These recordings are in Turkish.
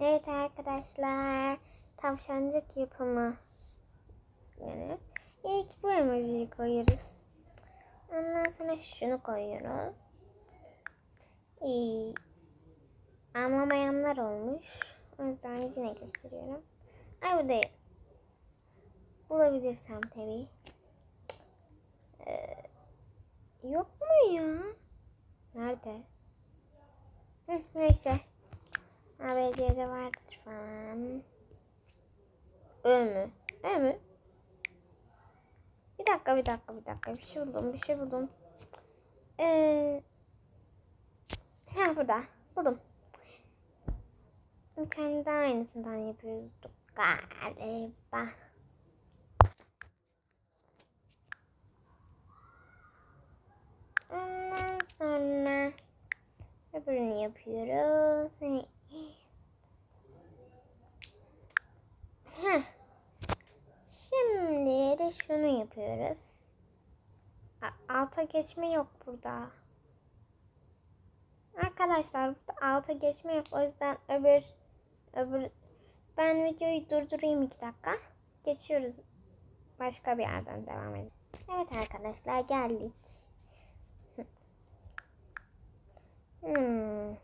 Evet arkadaşlar. Tavşancık yapımı. Evet. İlk bu emojiyi koyuyoruz. Ondan sonra şunu koyuyoruz. İyi. Anlamayanlar olmuş. O yüzden yine gösteriyorum. Ay bu değil. Bulabilirsem tabii. Ee, yok mu ya? Nerede? Hı, neyse. ABC'de vardır falan. Ö mü? Ö mü? Bir dakika bir dakika bir dakika. Bir şey buldum bir şey buldum. Ee, ha burada. Buldum. Bir tane daha aynısından yapıyoruz galiba. Ondan sonra öbürünü yapıyoruz. Heh. Şimdi de şunu yapıyoruz. Alta geçme yok burada. Arkadaşlar burada alta geçme yok. O yüzden öbür öbür ben videoyu durdurayım iki dakika. Geçiyoruz. Başka bir yerden devam edelim. Evet arkadaşlar geldik. Hmm.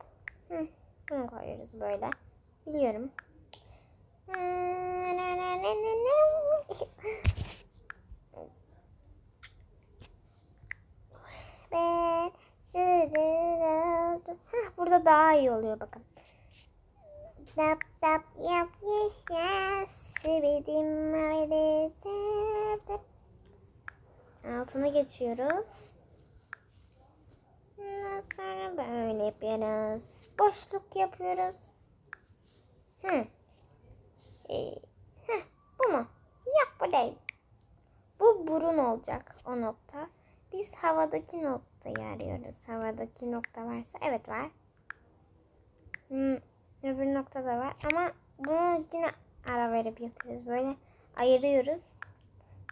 Hı, Bunu koyuyoruz böyle. Biliyorum. Burada daha iyi oluyor bakın. Dap dap yap yes yes. Şibidim. Altına geçiyoruz. Sonra böyle yapıyoruz. Boşluk yapıyoruz. Hı. Ee, bu mu? Yok bu değil. Bu burun olacak o nokta. Biz havadaki noktayı arıyoruz. Havadaki nokta varsa evet var. Hmm, öbür nokta da var ama bunu yine ara verip yapıyoruz. Böyle ayırıyoruz.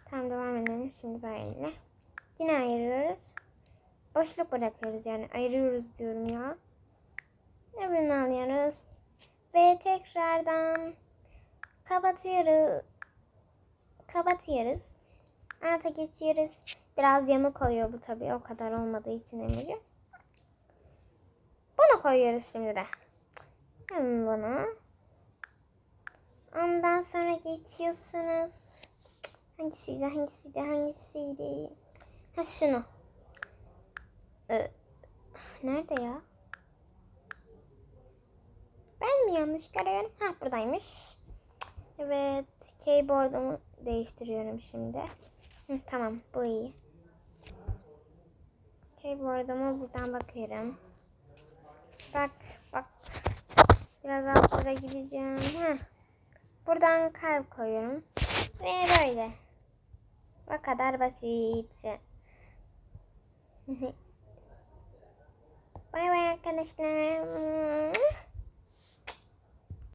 Tamam devam edelim şimdi böyle. Yine ayırıyoruz. Boşluk bırakıyoruz yani ayırıyoruz diyorum ya. Öbürünü alıyoruz. Ve tekrardan kapatıyoruz. Kapatıyoruz. Alta geçiyoruz. Biraz yamuk oluyor bu tabii o kadar olmadığı için emoji. Bunu koyuyoruz şimdi de. Hem bunu. Ondan sonra geçiyorsunuz. Hangisiydi hangisiydi hangisiydi? Ha şunu. Ee, nerede ya? Ben mi yanlış arıyorum? Ha buradaymış. Evet. Keyboard'umu değiştiriyorum şimdi. Hı, tamam bu iyi. Keyboard'uma buradan bakıyorum. Bak bak. Biraz altlara gideceğim. Heh. Buradan kalp koyuyorum. Ve böyle. Bu kadar basit. わいわい、悲しい。